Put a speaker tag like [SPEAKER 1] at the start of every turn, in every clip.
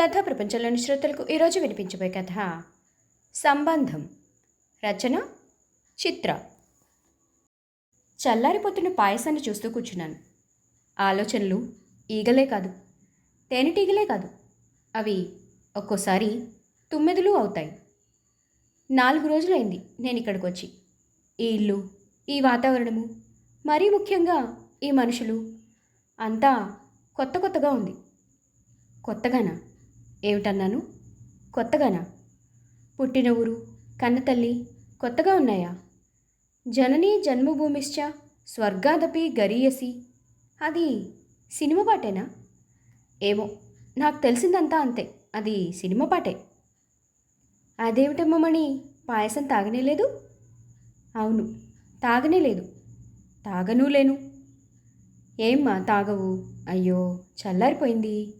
[SPEAKER 1] కథ ప్రపంచంలోని శ్రోతలకు ఈరోజు వినిపించబోయే కథ సంబంధం. రచన చిత్ర. చల్లారిపోతున్న పాయసాన్ని చూస్తూ కూర్చున్నాను. ఆలోచనలు ఈగలే కాదు తేనెటీగలే కాదు. అవి ఒక్కోసారి తుమ్మెదులు అవుతాయి. నాలుగు రోజులైంది నేను ఇక్కడికి వచ్చి ఈ ఇల్లు ఈ వాతావరణము మరీ ముఖ్యంగా ఈ మనుషులు అంతా కొత్త కొత్తగా ఉంది. కొత్తగానా? ఏమిటన్నాను? కొత్తగానా? పుట్టిన ఊరు కన్నతల్లి కొత్తగా ఉన్నాయా? జననీ జన్మభూమిశ్చ స్వర్గాదపి గరీయసి. అది సినిమా పాటేనా? ఏమో నాకు తెలిసిందంతా అంతే. అది సినిమా పాటే. అదేమిటమ్మమణి పాయసం తాగనే లేదు? అవును తాగనే లేదు. తాగను లేను. ఏమ్మా తాగవు? అయ్యో చల్లారిపోయింది.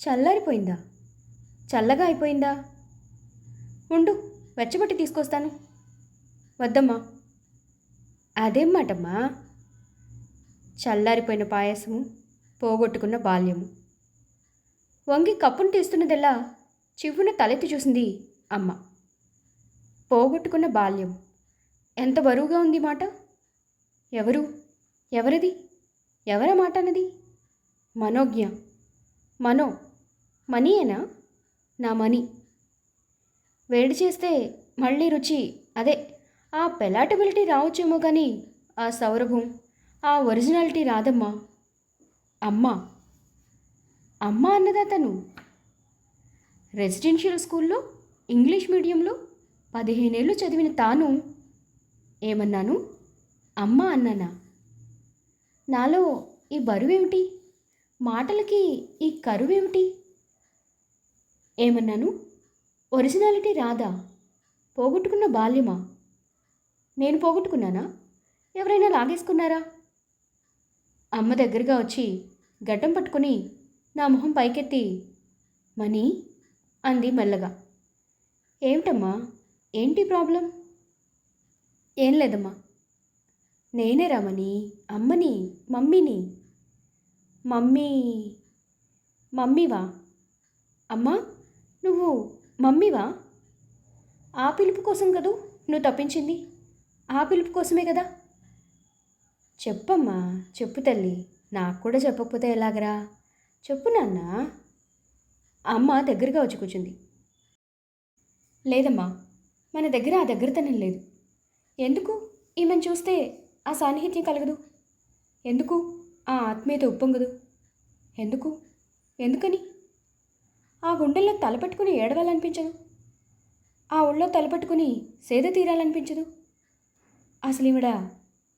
[SPEAKER 1] చల్లారిపోయిందా? చల్లగా అయిపోయిందా? ఉండు వెచ్చబట్టి తీసుకొస్తాను. వద్దమ్మా. అదేం మాటమ్మా? చల్లారిపోయిన పాయసము పోగొట్టుకున్న బాల్యము. వంగి కప్పును తీస్తున్నదెల్లా చివ్వున తలెత్తి చూసింది అమ్మ. పోగొట్టుకున్న బాల్యం. ఎంత బరువుగా ఉంది మాట? ఎవరు? ఎవరిది? ఎవర మాట అన్నది? మనోజ్ఞ. మనో. మనీయేనా నా మనీ. వేడి చేస్తే మళ్ళీ రుచి అదే. ఆ పెలాటబిలిటీ రావచ్చేమో కానీ ఆ సౌరభం ఆ ఒరిజినాలిటీ రాదమ్మా. అమ్మ. అమ్మ అన్నదా తను రెసిడెన్షియల్ స్కూల్లో ఇంగ్లీష్ మీడియంలో పదిహేనేళ్ళు చదివిన తాను ఏమన్నాను? అమ్మ అన్నానా? నాలో ఈ బరువేమిటి? మాటలకి ఈ కరువేమిటి? ఏమన్నాను? ఒరిజినాలిటీ రాదా? పోగొట్టుకున్న బాల్యమా? నేను పోగొట్టుకున్నానా? ఎవరైనా లాగేసుకున్నారా? అమ్మ దగ్గరగా వచ్చి గడ్డం పట్టుకుని నా మొహం పైకెత్తి మనీ? అంది మెల్లగా. ఏమిటమ్మా? ఏంటి ప్రాబ్లం? ఏం లేదమ్మా. నేనే రమని అమ్మని? మమ్మీని? మమ్మీ? మమ్మీవా? అమ్మా నువ్వు మమ్మీవా? ఆ పిలుపు కోసం కదూ నువ్వు తప్పించింది? ఆ పిలుపు కోసమే కదా? చెప్పమ్మా చెప్పు తల్లి. నాకు కూడా చెప్పకపోతే ఎలాగరా? చెప్పు నాన్న. అమ్మ దగ్గరగా వచ్చి కూర్చుంది. లేదమ్మా మన దగ్గర ఆ దగ్గరతనం లేదు. ఎందుకు? ఈమెను చూస్తే ఆ సాన్నిహిత్యం కలగదు. ఎందుకు? ఆ ఆత్మీయత ఉప్పొంగదు. ఎందుకు? ఎందుకని? ఆ గుండెల్లో తలపెట్టుకుని ఏడవాలనిపించదు. ఆ ఒళ్ళో తలపెట్టుకుని సేద తీరాలనిపించదు. అసలు ఈవిడ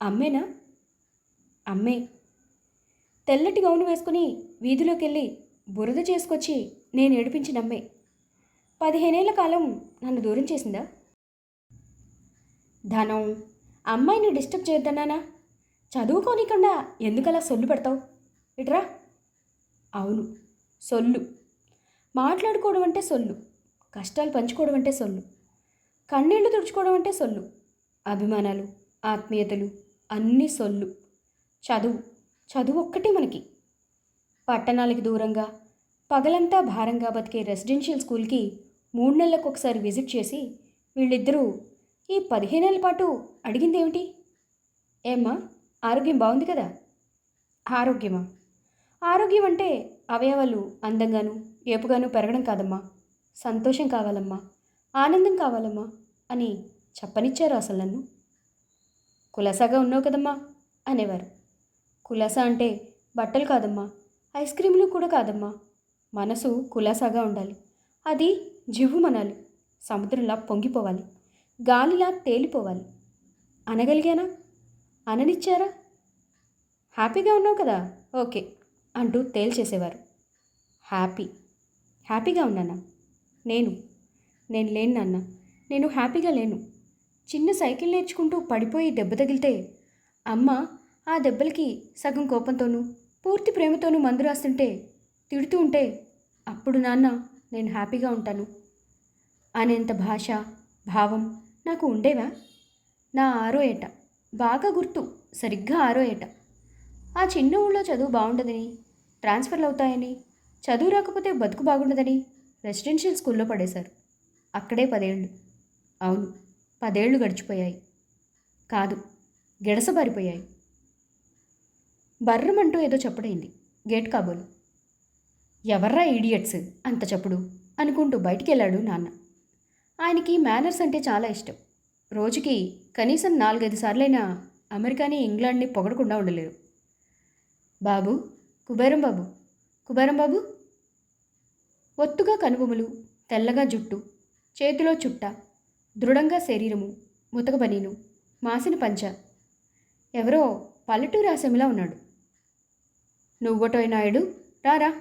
[SPEAKER 1] అమ్మేనా? అమ్మే. తెల్లటి గౌను వేసుకుని వీధిలోకి వెళ్ళి బురద చేసుకొచ్చి నేను ఏడిపించిన అమ్మే. పదిహేనేళ్ళ కాలం నన్ను దూరం చేసిందా? ధనం అమ్మాయిని డిస్టర్బ్ చేయొద్దన్నానా? చదువుకోనికుండా ఎందుకలా సొల్లు పెడతావు? ఇట్రా. అవును సొల్లు. మాట్లాడుకోవడం అంటే సొల్లు. కష్టాలు పంచుకోవడం అంటే సొల్లు. కన్నీళ్ళు తుడుచుకోవడం అంటే సొల్లు. అభిమానాలు ఆత్మీయతలు అన్నీ సొల్లు. చదువు. చదువు ఒక్కటే మనకి. పట్టణాలకి దూరంగా పగలంతా భారంగా బతికే రెసిడెన్షియల్ స్కూల్కి మూడు నెలలకు ఒకసారి విజిట్ చేసి వీళ్ళిద్దరూ ఈ పదిహేనేళ్ళ పాటు అడిగిందేమిటి? ఏమ్మా ఆరోగ్యం బాగుంది కదా? ఆరోగ్యమా? ఆరోగ్యం అంటే అవయవాలు అందంగాను ఏపుగాను పెరగడం కాదమ్మా. సంతోషం కావాలమ్మా. ఆనందం కావాలమ్మా అని చెప్పనిచ్చారు అసలు నన్ను. కులాసాగా ఉన్నావు కదమ్మా అనేవారు. కులాసా అంటే బట్టలు కాదమ్మా ఐస్ క్రీములు కూడా కాదమ్మా. మనసు కులాసాగా ఉండాలి. అది జివ్వుమనాలి సముద్రంలా పొంగిపోవాలి. గాలిలా తేలిపోవాలి. అనగలిగానా? అననిచ్చారా? హ్యాపీగా ఉన్నావు కదా ఓకే అంటూ తేల్చేసేవారు. హ్యాపీ హ్యాపీగా ఉన్నానా? నేను. నేను లేను నాన్న. నేను హ్యాపీగా లేను. చిన్న సైకిల్ నేర్చుకుంటూ పడిపోయి దెబ్బ తగిలితే అమ్మ ఆ దెబ్బలకి సగం కోపంతోనూ పూర్తి ప్రేమతోనూ మందు రాస్తుంటే తిడుతూ ఉంటే అప్పుడు నాన్న నేను హ్యాపీగా ఉంటాను. అనేంత భాష భావం నాకు ఉండేవా? నా ఆరో ఏట. బాగా గుర్తు. సరిగ్గా ఆరో ఏట. ఆ చిన్న ఊళ్ళో చదువు బాగుండదని ట్రాన్స్ఫర్లు అవుతాయని చదువు రాకపోతే బతుకు బాగుండదని రెసిడెన్షియల్ స్కూల్లో పడేశారు. అక్కడే పదేళ్ళు అవును పదేళ్ళు గడిచిపోయాయి. కాదు గిడసబారిపోయాయి బర్రమంటూ ఏదో చెప్పడైంది. గేట్ కాబోలు. ఎవర్రా ఈడియట్స్ అంత చెప్పుడు? అనుకుంటూ బయటికి వెళ్ళాడు నాన్న. ఆయనకి మేనర్స్ అంటే చాలా ఇష్టం. రోజుకి కనీసం నాలుగైదు సార్లైనా అమెరికాని ఇంగ్లాండ్ని పొగడకుండా ఉండలేరు. బాబు కుబేరం బాబు కుబేరం బాబు? ఒత్తుగా కనుబొమలు తెల్లగా జుట్టు చేతిలో చుట్ట దృఢంగా శరీరము ముతకబనీను మాసిన పంచ. ఎవరో పల్లెటూరు ఆశమిలా ఉన్నాడు. నువ్వటోయ్ నాయుడు రారా.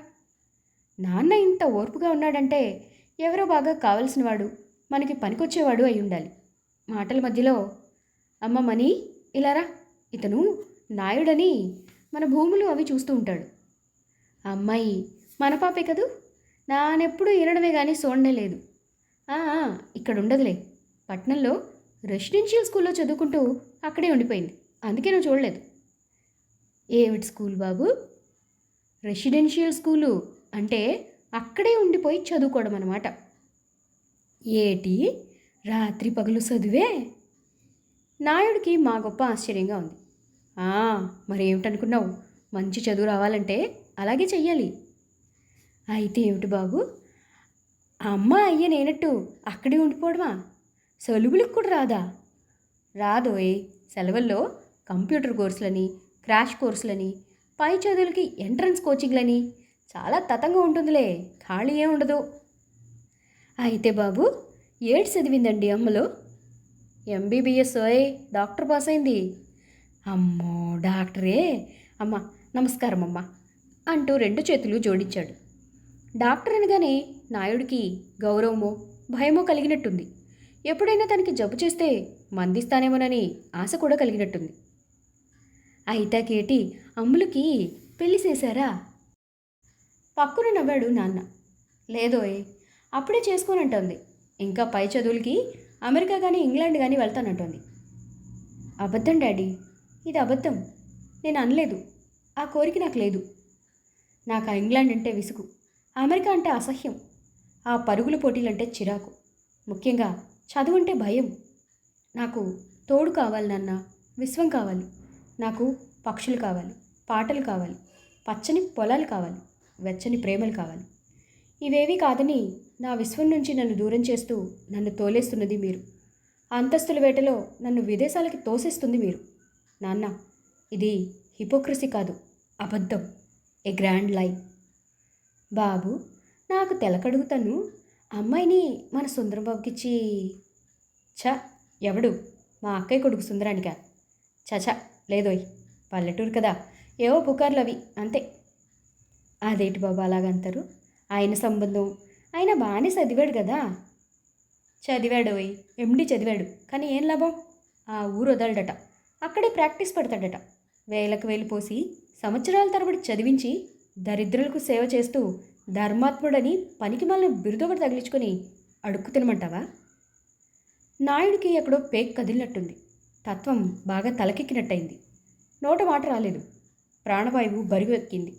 [SPEAKER 1] నాన్న ఇంత ఓర్పుగా ఉన్నాడంటే ఎవరో బాగా కావలసినవాడు మనకి పనికొచ్చేవాడు అయి ఉండాలి. మాటల మధ్యలో అమ్మ మనీ ఇలారా ఇతను నాయుడని మన భూములు అవి చూస్తూ ఉంటాడు. అమ్మాయి మన పాపే కదూ? నానెప్పుడు ఇనడమే కానీ చూడలేదు లేదు. ఇక్కడ ఉండదులే పట్నంలో రెసిడెన్షియల్ స్కూల్లో చదువుకుంటూ అక్కడే ఉండిపోయింది. అందుకే నువ్వు చూడలేదు. ఏమిటి స్కూల్ బాబు? రెసిడెన్షియల్ స్కూలు అంటే అక్కడే ఉండిపోయి చదువుకోవడం అన్నమాట. ఏటి? రాత్రి పగలు చదివే? నాయుడికి మా గొప్ప ఆశ్చర్యంగా ఉంది. "ఆ, మరి ఏమిటనుకున్నావు మంచి చదువు రావాలంటే అలాగే చెయ్యాలి. అయితే ఏమిటి బాబు? అమ్మ అయ్య నేనట్టు అక్కడే ఉండిపోవడమా? సలుబులకు కూడా రాదా? రాదోయ్ సెలవుల్లో కంప్యూటర్ కోర్సులని క్రాష్ కోర్సులని పై చదువులకి ఎంట్రన్స్ కోచింగ్లని చాలా తతంగా ఉంటుందిలే ఖాళీ ఏ ఉండదు. అయితే బాబు ఏడు చదివిందండి అమ్మలో. ఎంబీబీఎస్ ఓయ్ డాక్టర్ పాస్ అయింది అమ్మో డాక్టరే. అమ్మ నమస్కారం అమ్మ అంటూ రెండు చేతులు జోడించాడు. డాక్టర్ అనగానే నాయుడికి గౌరవమో భయమో కలిగినట్టుంది. ఎప్పుడైనా తనకి జబ్బు చేస్తే మందిస్తానేమోనని ఆశ కూడా కలిగినట్టుంది. అయితాకేటి అమ్ములకి పెళ్ళి చేశారా? పక్కున నవ్వాడు నాన్న. లేదోయ్ అప్పుడే చేసుకోనంటోంది. ఇంకా పై చదువులకి అమెరికా కానీ ఇంగ్లాండ్ కానీ వెళ్తానంటోంది. అబద్ధం డాడీ. ఇది అబద్ధం. నేను అనలేదు. ఆ కోరిక నాకు లేదు. నాకు ఆ ఇంగ్లాండ్ అంటే విసుగు. అమెరికా అంటే అసహ్యం. ఆ పరుగుల పోటీలంటే చిరాకు. ముఖ్యంగా చదువు అంటే భయం. నాకు తోడు కావాలి నాన్న. విశ్వం కావాలి. నాకు పక్షులు కావాలి. పాటలు కావాలి. పచ్చని పొలాలు కావాలి. వెచ్చని ప్రేమలు కావాలి. ఇవేవీ కాదని నా విశ్వం నుంచి నన్ను దూరం చేస్తూ నన్ను తోలేస్తున్నది మీరు. అంతస్తుల వేటలో నన్ను విదేశాలకి తోసేస్తుంది మీరు. నాన్న ఇది హిపోక్రసీ కాదు. అబద్ధం. ఏ గ్రాండ్ లై బాబు నాకు తెలకడుగుతాను అమ్మాయిని మన సుందరబాబుకిచ్చి ఛ ఎవడు? మా అక్కయ్య కొడుకు సుందరానిక? చచ లేదోయ్ పల్లెటూరు కదా ఏవో పుకార్లు అవి అంతే. అదేటి బాబు అలాగంటారు ఆయన సంబంధం ఆయన బాగానే చదివాడు కదా చదివాడు ఓయ్ ఎండి చదివాడు కానీ ఏం లాభం? ఆ ఊరు వదలడట అక్కడే ప్రాక్టీస్ పెడతాడట వేలకు వేలు పోసి సంవత్సరాల తరబడి చదివించి దరిద్రులకు సేవ చేస్తూ ధర్మాత్ముడని పనికి మళ్ళీ బిరుదొకటి తగిలించుకొని అడుక్కు తినమంటావా? నాయుడికి ఎక్కడో పేక్ కదిలినట్టుంది. తత్వం బాగా తలకెక్కినట్టయింది. నోట మాట రాలేదు. ప్రాణవాయువు బరువు ఎక్కింది.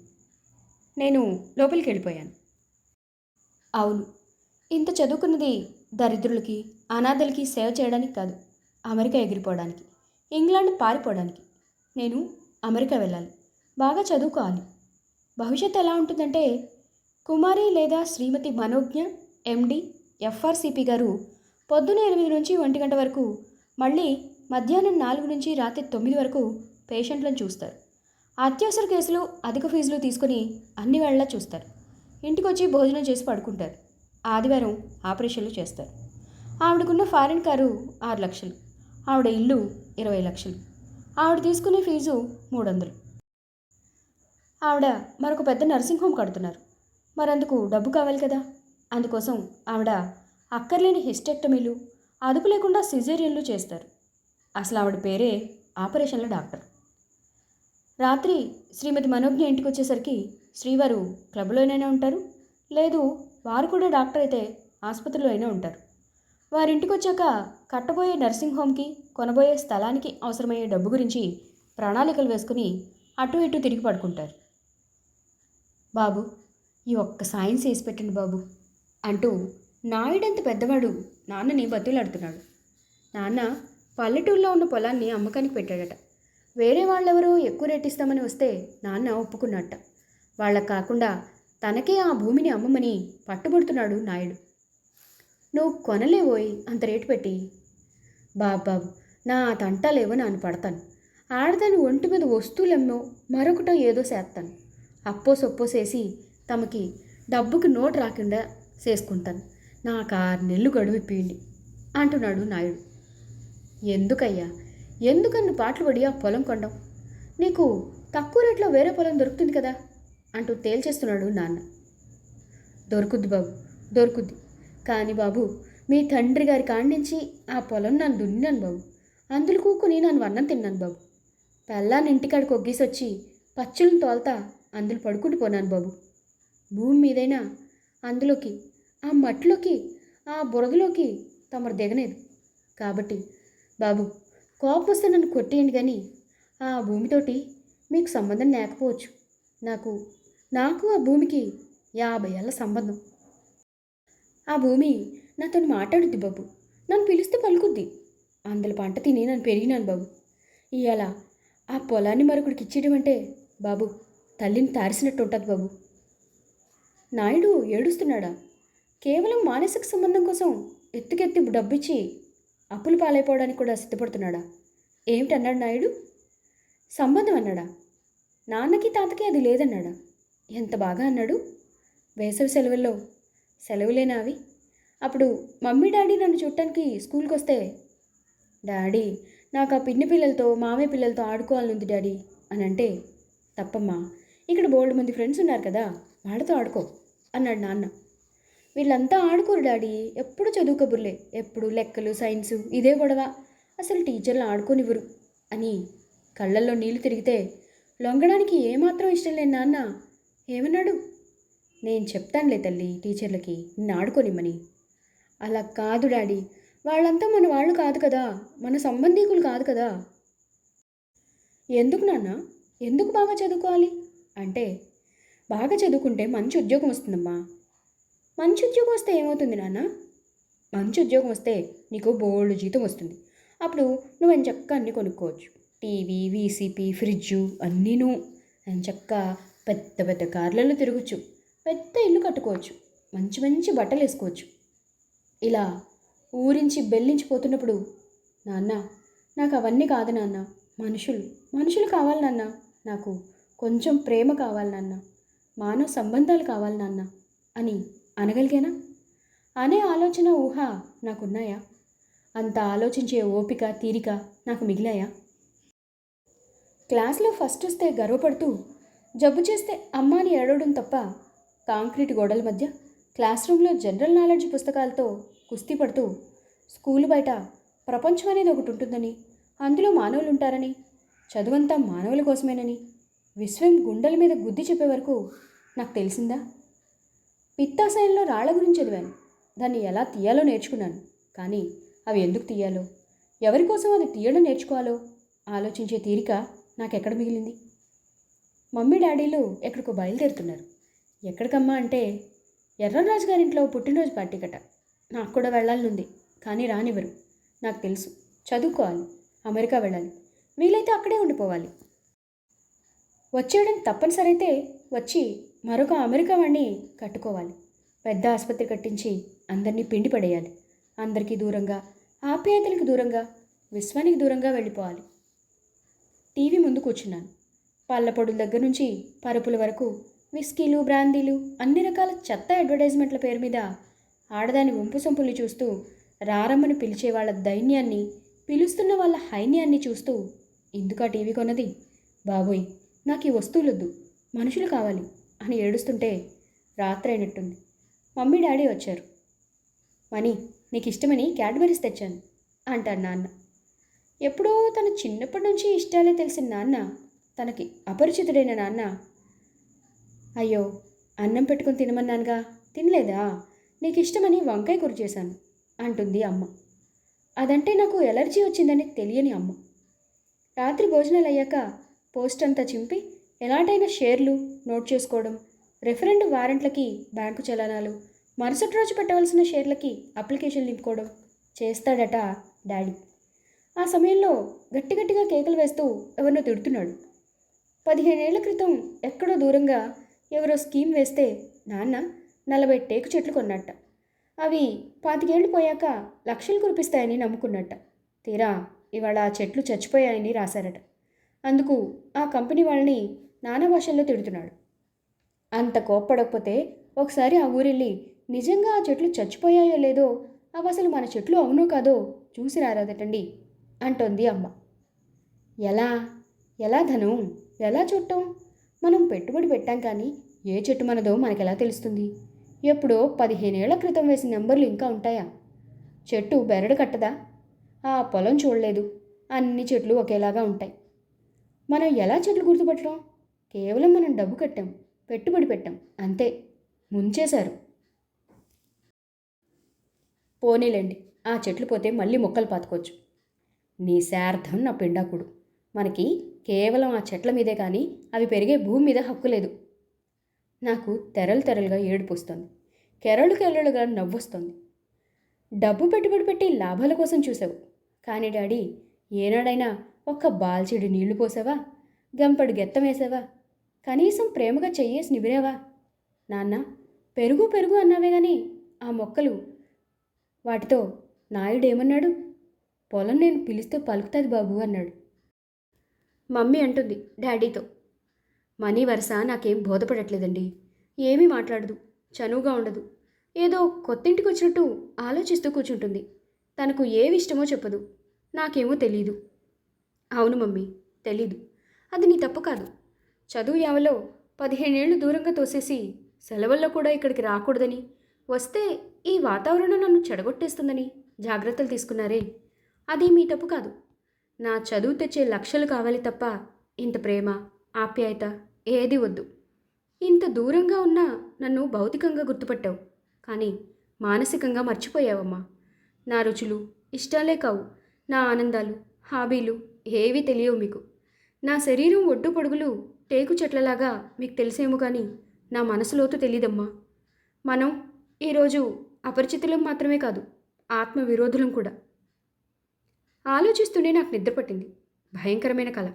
[SPEAKER 1] నేను లోపలికి వెళ్ళిపోయాను. అవును. ఇంత చదువుకున్నది దరిద్రులకి అనాథలకి సేవ చేయడానికి కాదు. అమెరికా ఎగిరిపోవడానికి. ఇంగ్లాండ్ పారిపోవడానికి. నేను అమెరికా వెళ్ళాలి. బాగా చదువుకోవాలి. భవిష్యత్తు ఎలా ఉంటుందంటే కుమారి లేదా శ్రీమతి మనోజ్ఞ ఎండి ఎఫ్ఆర్సిపి గారు పొద్దున ఎనిమిది నుంచి ఒంటి గంట వరకు మళ్ళీ మధ్యాహ్నం నాలుగు నుంచి రాత్రి తొమ్మిది వరకు పేషెంట్లను చూస్తారు. అత్యవసర కేసులు అధిక ఫీజులు తీసుకొని అన్ని వేళలా చూస్తారు. ఇంటికి వచ్చి భోజనం చేసి పడుకుంటారు. ఆదివారం ఆపరేషన్లు చేస్తారు. ఆవిడకున్న ఫారిన్ కారు ఆరు లక్షలు. ఆవిడ ఇల్లు ఇరవై లక్షలు. ఆవిడ తీసుకునే ఫీజు మూడు వందలు. ఆవిడ మరొక పెద్ద నర్సింగ్ హోమ్ కడుతున్నారు. మరందుకు డబ్బు కావాలి కదా? అందుకోసం ఆవిడ అక్కర్లేని హిస్టెక్టమీలు అదుపు లేకుండా సిజేరియన్లు చేస్తారు. అసలు ఆవిడ పేరే ఆపరేషన్ల డాక్టర్. రాత్రి శ్రీమతి మనోజ్ఞ ఇంటికి వచ్చేసరికి శ్రీవారు క్లబ్లోనైనా ఉంటారు లేదు వారు కూడా డాక్టర్ అయితే ఆసుపత్రిలో అయినా ఉంటారు. వారింటికి వచ్చాక కట్టబోయే నర్సింగ్ హోమ్కి కొనబోయే స్థలానికి అవసరమయ్యే డబ్బు గురించి ప్రణాళికలు వేసుకుని అటు ఇటు తిరిగి పడుకుంటారు. బాబు ఈ ఒక్క సాయం చేసి పెట్టండి బాబు అంటూ నాయుడంత పెద్దవాడు నాన్నని బతులాడుతున్నాడు. నాన్న పల్లెటూరులో ఉన్న పొలాన్ని అమ్మకానికి పెట్టాడట. వేరే వాళ్ళెవరో ఎక్కువ రేటు ఇస్తామని వస్తే నాన్న ఒప్పుకున్నట్ట. వాళ్ళకు కాకుండా తనకే ఆ భూమిని అమ్మమని పట్టుబడుతున్నాడు నాయుడు. నువ్వు కొనలేవోయ్ అంత రేటు పెట్టి. బాబు బాబు నా తంటాలేవో నన్ను పడతాను. ఆడదాని ఒంటి మీద వస్తువులేమో మరొకటో ఏదో చేస్తాను. అప్పో సొప్పోసేసి తమకి డబ్బుకి నోటు రాకుండా చేసుకుంటాను. నాకు ఆరు నెలలు గడువు ఇప్పియండి అంటున్నాడు నాయుడు. ఎందుకయ్యా? ఎందుకన్ను పాటలు పడి ఆ పొలం కొండం? నీకు తక్కువ రేట్లో వేరే పొలం దొరుకుతుంది కదా? అంటూ తేల్చేస్తున్నాడు నాన్న. దొరుకుద్ది బాబు దొరుకుద్ది. కానీ బాబు మీ తండ్రి గారి కాడి నుంచి ఆ పొలం నన్ను దున్నాను బాబు. అందులో కూకుని నన్ను అన్నం తిన్నాను బాబు. పెళ్ళాన్ని ఇంటికాడికి ఒగ్గేసి వచ్చి పచ్చులను తోల్తా అందులో పడుకుంటూ పోనాను బాబు. భూమి మీదైనా అందులోకి ఆ మట్టిలోకి ఆ బురదలోకి తమరు దిగలేదు. కాబట్టి బాబు కోపం వస్తే నన్ను కొట్టేయండి కానీ ఆ భూమితోటి మీకు సంబంధం లేకపోవచ్చు. నాకు నాకు ఆ భూమికి యాభై ఏళ్ళ సంబంధం. ఆ భూమి నాతో మాట్లాడుద్ది బాబు. నన్ను పిలిస్తే పలుకుద్ది. అందులో పంట తిని నన్ను పెరిగినాను బాబు. ఇవాళ ఆ పొలాన్ని మరొకడికి ఇచ్చేయడం అంటే బాబు తల్లిని తారిసినట్టు ఉంటుంది బాబు. నాయుడు ఏడుస్తున్నాడా? కేవలం మానసిక సంబంధం కోసం ఎత్తుకెత్తి డబ్బిచ్చి అప్పులు పాలైపోవడానికి కూడా సిద్ధపడుతున్నాడా? ఏమిటన్నాడు నాయుడు? సంబంధం అన్నాడా? నాన్నకి తాతకి అది లేదన్నాడా? ఎంత బాగా అన్నాడు? వేసవి సెలవుల్లో సెలవులేనా అవి? అప్పుడు మమ్మీ డాడీ నన్ను చూడటానికి స్కూల్కి వస్తే డాడీ నాకు ఆ పిన్ని పిల్లలతో మామయ్య పిల్లలతో ఆడుకోవాలనుంది డాడీ అని అంటే తప్పమ్మా ఇక్కడ బోల్డ్ మంది ఫ్రెండ్స్ ఉన్నారు కదా వాళ్ళతో ఆడుకో అన్నాడు నాన్న. వీళ్ళంతా ఆడుకోరు డాడీ ఎప్పుడు చదువు కబుర్లే ఎప్పుడు లెక్కలు సైన్సు ఇదే గొడవ. అసలు టీచర్లు ఆడుకోనివ్వరు అని కళ్ళల్లో నీళ్ళు తిరిగితే లొంగడానికి ఏమాత్రం ఇష్టం లేని నాన్న ఏమన్నాడు? నేను చెప్తానులే తల్లి టీచర్లకి నిన్ను ఆడుకోనిమ్మని. అలా కాదు డాడీ వాళ్ళంతా మన వాళ్ళు కాదు కదా మన సంబంధీకులు కాదు కదా. ఎందుకు నాన్న? ఎందుకు బాగా చదువుకోవాలి? అంటే బాగా చదువుకుంటే మంచి ఉద్యోగం వస్తుందమ్మా. మంచి ఉద్యోగం వస్తే ఏమవుతుంది నాన్న? మంచి ఉద్యోగం వస్తే నీకు బోల్డ్ జీతం వస్తుంది. అప్పుడు నువ్వు ఎంచక్క అన్నీ కొనుక్కోవచ్చు. టీవీ వీసీపీ ఫ్రిడ్జు అన్నీను. ఎంచక్క పెద్ద పెద్ద కార్లలో తిరగచ్చు. పెద్ద ఇల్లు కట్టుకోవచ్చు. మంచి మంచి బట్టలు వేసుకోవచ్చు. ఇలా ఊరించి బెల్లించిపోతున్నప్పుడు నాన్న నాకు అవన్నీ కాదు నాన్న. మనుషులు. మనుషులు కావాలి నాన్న. నాకు కొంచెం ప్రేమ కావాలి నాన్న. మానవ సంబంధాలు కావాలి నాన్న అని అనగలిగానా? అనే ఆలోచన ఊహ నాకున్నాయా? అంత ఆలోచించే ఓపిక తీరిక నాకు మిగిలాయా? క్లాస్లో ఫస్ట్ వస్తే గర్వపడుతూ జబ్బు చేస్తే అమ్మాని ఏడవడం తప్ప కాంక్రీట్ గోడల మధ్య క్లాస్ రూమ్లో జనరల్ నాలెడ్జ్ పుస్తకాలతో కుస్తీ పడుతూ స్కూల్ బయట ప్రపంచం అనేది ఒకటి ఉంటుందని అందులో మానవులు ఉంటారని చదువంతా మానవుల కోసమేనని విశ్వం గుండెల మీద గుద్ది చెప్పే వరకు నాకు తెలిసిందా? పిత్తాశయంలో రాళ్ళ గురించి చదివాను. దాన్ని ఎలా తీయాలో నేర్చుకున్నాను. కానీ అవి ఎందుకు తీయాలో? ఎవరి కోసం అది తీయడం నేర్చుకోవాలో? ఆలోచించే తీరిక నాకెక్కడ మిగిలింది? మమ్మీ డాడీలు ఎక్కడికో బయలుదేరుతున్నారు. ఎక్కడికమ్మా అంటే ఎర్రరాజు గారింట్లో పుట్టినరోజు పార్టీ కట. నాకు కూడా వెళ్ళాలనుంది కానీ రానివ్వరు. నాకు తెలుసు చదువుకోవాలి అమెరికా వెళ్ళాలి. వీలైతే అక్కడే ఉండిపోవాలి. వచ్చేయడం తప్పనిసరి అయితే వచ్చి మరొక అమెరికా వాడిని కట్టుకోవాలి. పెద్ద ఆసుపత్రి కట్టించి అందరినీ పిండి పడేయాలి. అందరికీ దూరంగా ఆప్యాయతలకు దూరంగా విశ్వానికి దూరంగా వెళ్ళిపోవాలి. టీవీ ముందు కూర్చున్నాను. పళ్ళపొడుల దగ్గర నుంచి పరుపుల వరకు విస్కీలు బ్రాందీలు అన్ని రకాల చెత్త అడ్వర్టైజ్మెంట్ల పేరు మీద ఆడదాని వంపు సొంపుల్ని చూస్తూ రారమ్మని పిలిచే వాళ్ళ దైన్యాన్ని పిలుస్తున్న వాళ్ళ హైన్యాన్ని చూస్తూ ఎందుకు ఆ టీవీ కొన్నది? బాబోయ్ నాకు ఈ వస్తువులొద్దు. మనుషులు కావాలి అని ఏడుస్తుంటే రాత్రి అయినట్టుంది మమ్మీ డాడీ వచ్చారు. మనీ నీకు ఇష్టమని క్యాడ్బరీస్ తెచ్చాను అంటాడు నాన్న. ఎప్పుడో తన చిన్నప్పటి నుంచి ఇష్టాలే తెలిసిన నాన్న తనకి అపరిచితుడైన నాన్న అయ్యో అన్నం పెట్టుకుని తినమన్నానుగా తినలేదా? నీకు ఇష్టమని వంకాయ కూర చేశాను అంటుంది అమ్మ. అదంటే నాకు ఎలర్జీ వచ్చిందని తెలియని అమ్మ. రాత్రి భోజనాలు అయ్యాక పోస్ట్ అంతా చింపి ఎలాంటైనా షేర్లు నోట్ చేసుకోవడం రెఫరెండ్ వారెంట్లకి బ్యాంకు చలనాలు మరుసటి రోజు పెట్టవలసిన షేర్లకి అప్లికేషన్ నింపుకోవడం చేస్తాడట డాడీ. ఆ సమయంలో గట్టి గట్టిగా కేకలు వేస్తూ ఎవరినో తిడుతున్నాడు. పదిహేనేళ్ళ క్రితం ఎక్కడో దూరంగా ఎవరో స్కీమ్ వేస్తే నాన్న నలభై టేకు చెట్లు కొన్నట్ట. అవి పాతికేళ్ళు పోయాక లక్షలు కురిపిస్తాయని నమ్ముకున్నట్ట. తీరా ఇవాళ ఆ చెట్లు చచ్చిపోయాయని రాశారట. అందుకు ఆ కంపెనీ వాళ్ళని నానా భాషల్లో తిడుతున్నాడు. అంత కోప్పడకపోతే ఒకసారి ఆ ఊరెళ్ళి నిజంగా ఆ చెట్లు చచ్చిపోయాయో లేదో అవి అసలు మన చెట్లు అవునో కాదో చూసి రారాదటండి అంటోంది అమ్మ. ఎలా? ఎలా ధనం? ఎలా చూడటం మనం పెట్టుబడి పెట్టాం కానీ ఏ చెట్టు మనదో మనకెలా తెలుస్తుంది? ఎప్పుడో పదిహేనేళ్ళ క్రితం వేసిన నెంబర్లు ఇంకా ఉంటాయా? చెట్టు బెరడు కట్టదా? ఆ పొలం చూడలేదు. అన్ని చెట్లు ఒకేలాగా ఉంటాయి. మనం ఎలా చెట్లు గుర్తుపట్టడం? కేవలం మనం డబ్బు కట్టాం పెట్టుబడి పెట్టాం అంతే. ముంచేశారు. పోనీలేండి ఆ చెట్లు పోతే మళ్ళీ మొక్కలు పాతుకోవచ్చు. నీ శార్థం నా పిండాకుడు. మనకి కేవలం ఆ చెట్ల మీదే కానీ అవి పెరిగే భూమి మీద హక్కు లేదు. నాకు తెరలు తెరలుగా ఏడుపుస్తుంది కెరళ్ళు కెరళ్ళుగా నవ్వొస్తుంది డబ్బు పెట్టుబడి పెట్టి లాభాల కోసం చూసావు కానీ డాడీ ఏనాడైనా ఒక్క బాల్చెడు నీళ్ళు పోసావా? గంపడు గెత్తం వేసావా? కనీసం ప్రేమగా చెయ్యేసి నివిరావా నాన్న పెరుగు పెరుగు అన్నావే గాని ఆ మొక్కలు వాటితో నాయుడు ఏమన్నాడు పొలం నేను పిలిస్తే పలుకుతుంది బాబు అన్నాడు. మమ్మీ అంటుంది డాడీతో మనీ వరుస నాకేం బోధపడట్లేదండి. ఏమీ మాట్లాడదు చనువుగా ఉండదు. ఏదో కొత్తింటికి వచ్చినట్టు ఆలోచిస్తూ కూర్చుంటుంది. తనకు ఏవి ఇష్టమో చెప్పదు. నాకేమో తెలీదు. అవును మమ్మీ తెలీదు. అది నీ తప్పు కాదు. చదువు యావలో పదిహేనేళ్ళు దూరంగా తోసేసి సెలవుల్లో కూడా ఇక్కడికి రాకూడదని వస్తే ఈ వాతావరణం నన్ను చెడగొట్టేస్తుందని జాగ్రత్తలు తీసుకున్నారే. అది మీ తప్పు కాదు. నా చదువు తెచ్చే లక్షలు కావాలి తప్ప ఇంత ప్రేమ ఆప్యాయత ఏది వద్దు. ఇంత దూరంగా ఉన్నా నన్ను భౌతికంగా గుర్తుపట్టావు. కానీ మానసికంగా మర్చిపోయావమ్మా. నా రుచులు ఇష్టాలే కావు. నా ఆనందాలు హాబీలు ఏవి తెలియవు మీకు. నా శరీరం ఒడ్డు పొడుగులు టేకు చెట్లలాగా మీకు తెలిసేమో కానీ నా మనసులోతు తెలియదమ్మా మనం ఈరోజు అపరిచితులం మాత్రమే కాదు ఆత్మ విరోధులం కూడా. ఆలోచిస్తూనే నాకు నిద్ర పట్టింది. భయంకరమైన కళ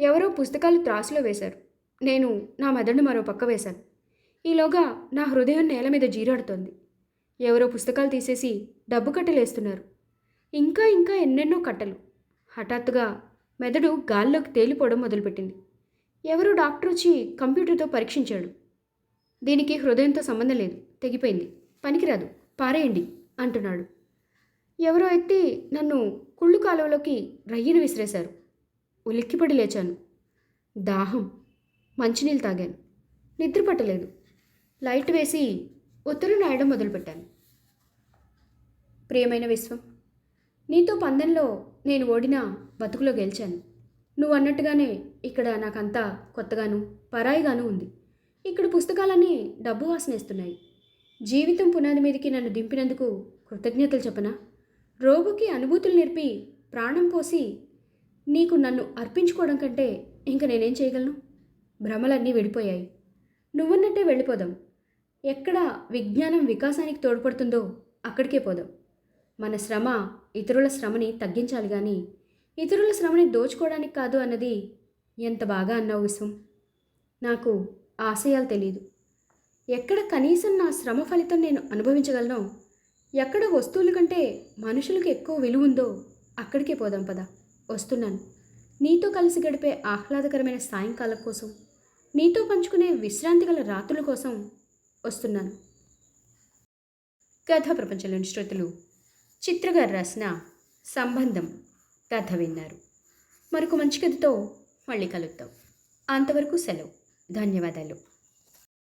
[SPEAKER 1] ఎవరో పుస్తకాలు త్రాసులో వేశారు. నేను నా మెదడును మరో పక్క వేశాను. ఈలోగా నా హృదయం నేల మీద జీరాడుతోంది. ఎవరో పుస్తకాలు తీసేసి డబ్బు కట్టలేస్తున్నారు. ఇంకా ఇంకా ఎన్నెన్నో కట్టలు. హఠాత్తుగా మెదడు గాల్లోకి తేలిపోవడం మొదలుపెట్టింది. ఎవరో డాక్టర్ వచ్చి కంప్యూటర్తో పరీక్షించాడు. దీనికి హృదయంతో సంబంధం లేదు. తెగిపోయింది. పనికిరాదు. పారేయండి అంటున్నాడు. ఎవరో ఎత్తి నన్ను కుళ్ళు కాలువలోకి రయ్యను విసిరేశారు. ఉలిక్కిపడి లేచాను. దాహం. మంచినీళ్ళు తాగాను. నిద్ర పట్టలేదు లైట్ వేసి ఉత్తరం రాయడం మొదలుపెట్టాను. ప్రియమైన విశ్వం నీతో పందెంలో నేను ఓడినా బతుకులో గెలిచాను. నువ్వు అన్నట్టుగానే ఇక్కడ నాకంతా కొత్తగాను పరాయిగాను ఉంది. ఇక్కడ పుస్తకాలన్నీ డబ్బు వాసనేస్తున్నాయి. జీవితం పునాది మీదకి నన్ను దింపినందుకు కృతజ్ఞతలు చెప్పనా? రోగుకి అనుభూతులు నేర్పి ప్రాణం పోసి నీకు నన్ను అర్పించుకోవడం కంటే ఇంక నేనేం చేయగలను? భ్రమలన్నీ విడిపోయాయి. నువ్వన్నట్టే వెళ్ళిపోదాం. ఎక్కడ విజ్ఞానం వికాసానికి తోడ్పడుతుందో అక్కడికే పోదాం. మన శ్రమ ఇతరుల శ్రమని తగ్గించాలి కానీ ఇతరుల శ్రమని దోచుకోవడానికి కాదు అన్నది ఎంత బాగా అన్నావు విశ్వం? నాకు ఆశయాలు తెలియదు ఎక్కడ కనీసం నా శ్రమ ఫలితం నేను అనుభవించగలనో? ఎక్కడ వస్తువుల కంటే మనుషులకు ఎక్కువ విలువ ఉందో అక్కడికే పోదాం పద. వస్తున్నాను. నీతో కలిసి గడిపే ఆహ్లాదకరమైన సాయంకాలం కోసం నీతో పంచుకునే విశ్రాంతి గల రాత్రుల కోసం వస్తున్నాను. కథా ప్రపంచంలోని శ్రోతలు చిత్రగారు రాసిన సంబంధం కథ విన్నారు. మరొక మంచి కథతో మళ్ళీ కలుద్దాం. అంతవరకు సెలవు. ధన్యవాదాలు.